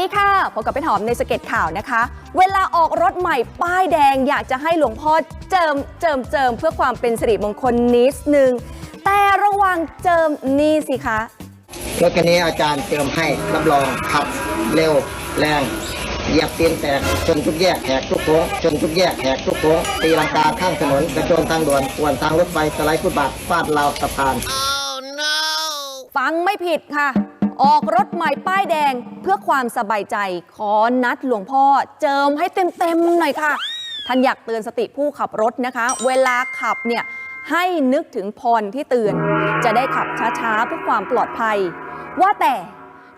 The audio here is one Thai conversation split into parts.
ดีค่ะ พบกับเป็นหอมในสเก็ตข่าวนะคะ เวลาออกรถใหม่ป้ายแดงอยากจะให้หลวงพ่อเจิมเจิมเจิมเพื่อความเป็นสิริมงคลนิดนึง แต่ระวังเจิมนี่สิคะ รถคันนี้อาจารย์เติมให้รับรองขับเร็วแรงเหยียบตีนแตกชนทุกแยกแหกทุกโค้งชนทุกแยกแหกทุกโค้งตีลังกาข้างถนนกระโจนทางด่วนป่วนทางรถไฟสไลด์ฟุตบาทฟาดราวสะพาน ฟังไม่ผิดค่ะ ออกรถใหม่ป้ายแดงเพื่อความสบายใจ ขอนัดหลวงพ่อเจิมให้เต็มๆหน่อยค่ะ ท่านอยากเตือนสติผู้ขับรถนะคะ เวลาขับเนี่ยให้นึกถึงพรที่เตือน จะได้ขับช้าๆเพื่อความปลอดภัย ว่าแต่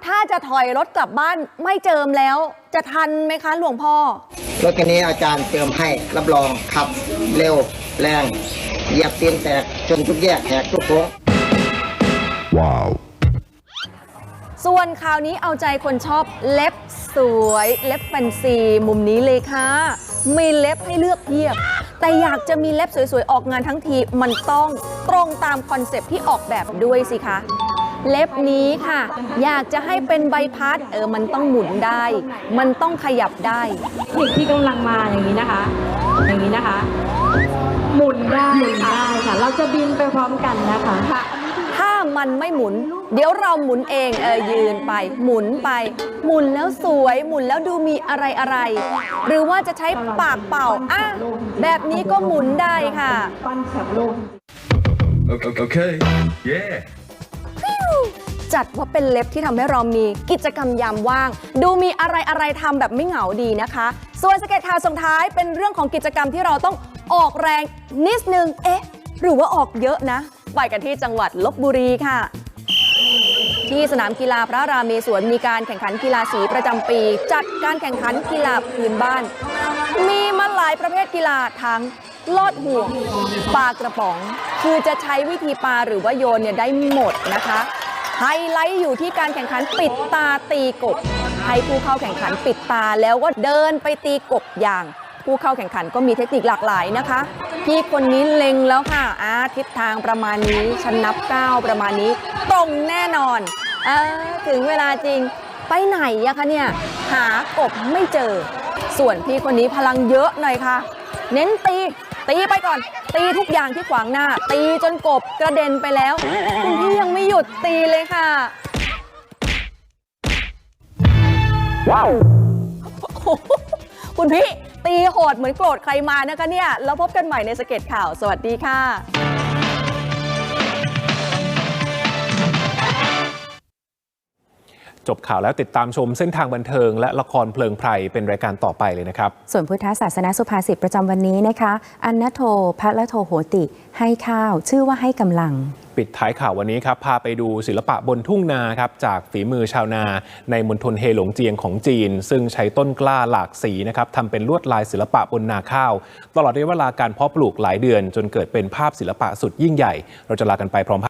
ถ้าจะถอยรถกลับบ้านไม่เจิมแล้ว จะทันไหมคะหลวงพ่อ รถคันนี้อาจารย์เติมให้รับรองขับเร็วแรงเหยียบตีนแตกชนทุกแยกแหกทุกโค้ง Wow. ส่วนข่าวนี้เอาใจคนชอบเล็บสวย เล็บแฟนซีมุมนี้เลยค่ะ มีเล็บให้เลือกเพียบ แต่อยากจะมีเล็บสวยๆ ออกงานทั้งทีมันต้องตรงตามคอนเซปที่ออกแบบด้วยสิคะเล็บนี้ค่ะ อยากจะให้เป็นใบพัดเออมันต้องหมุนได้ มันต้องขยับได้เด็กที่กำลังมาอย่างนี้นะคะ อย่างนี้นะคะ หมุนได้หมุนได้ค่ะ เราจะบินไปพร้อมกันนะคะค่ะ มันไม่หมุน เดี๋ยวเราหมุนเองเออยืนไป หมุนไป หมุนแล้วสวยหมุนแล้วดูมีอะไรอะไร หรือว่าจะใช้ปากเป่าอะแบบนี้ก็หมุนได้ค่ะปั้นแชมป์โลก Okay. okay. Yeah. จัดว่าเป็นเล็บที่ทำให้เรามีกิจกรรมยามว่าง ดูมีอะไรอะไรทำแบบไม่เหงาดีนะคะ ส่วนสเก็ตข่าวส่งท้ายเป็นเรื่องของกิจกรรมที่เราต้องออกแรงนิดนึงเอ๊ะ หรือว่าออกเยอะนะ ไปกันที่จังหวัดลบบุรีค่ะ ที่สนามกีฬาพระรามเมศวรมีการแข่งขันกีฬาสีประจำปี จัดการแข่งขันกีฬาพื้นบ้าน มีมาหลายประเภทกีฬาทั้งลอดห่วงปลากระป๋อง คือจะใช้วิธีปลาหรือว่าโยนเนี่ยได้หมดนะคะไฮไลท์อยู่ที่การแข่งขันปิดตาตีกบให้ผู้เข้าแข่งขันปิดตาแล้วก็เดินไปตีกบอย่าง ผู้เข้าแข่งขันก็มีเทคนิคหลากหลายนะคะ พี่คนนี้เล็งแล้วค่ะอาทิศทางประมาณนี้ฉันนับก้าวประมาณนี้ ตรงแน่นอนเออถึงเวลาจริงไปไหนอะคะเนี่ย หากบไม่เจอ ส่วนพี่คนนี้พลังเยอะหน่อยค่ะ เน้นตี ตีไปก่อน ตีทุกอย่างที่ขวางหน้า ตีจนกบกระเด็นไปแล้วคุณพี่ยังไม่หยุดตีเลยค่ะ ว้าวคุณพี่ ตีโหดเหมือนโกรธใครมานะคะเนี่ย แล้วพบกันใหม่ในสเก็ตข่าว สวัสดีค่ะ จบข่าวแล้วติดตามชมเส้นทางบันเทิง และละครเพลิงไพรเป็นรายการต่อไปเลยนะครับ ส่วนพุทธศาสนสุภาษิตประจำวันนี้นะคะ อันนโทพระละโทโหติ ให้ข้าวชื่อว่าให้กำลังปิดท้ายข่าววันนี้ครับ พาไปดูศิลปะบนทุ่งนาครับ จากฝีมือชาวนาในมณฑลเฮหลงเจียงของจีน ซึ่งใช้ต้นกล้าหลากสีนะครับทำเป็นลวดลายศิลปะบนนาข้าว ตลอดระยะเวลาการเพาะปลูกหลายเดือน จนเกิดเป็นภาพศิลปะสุดยิ่งใหญ่ เราจะลากันไปพร้อม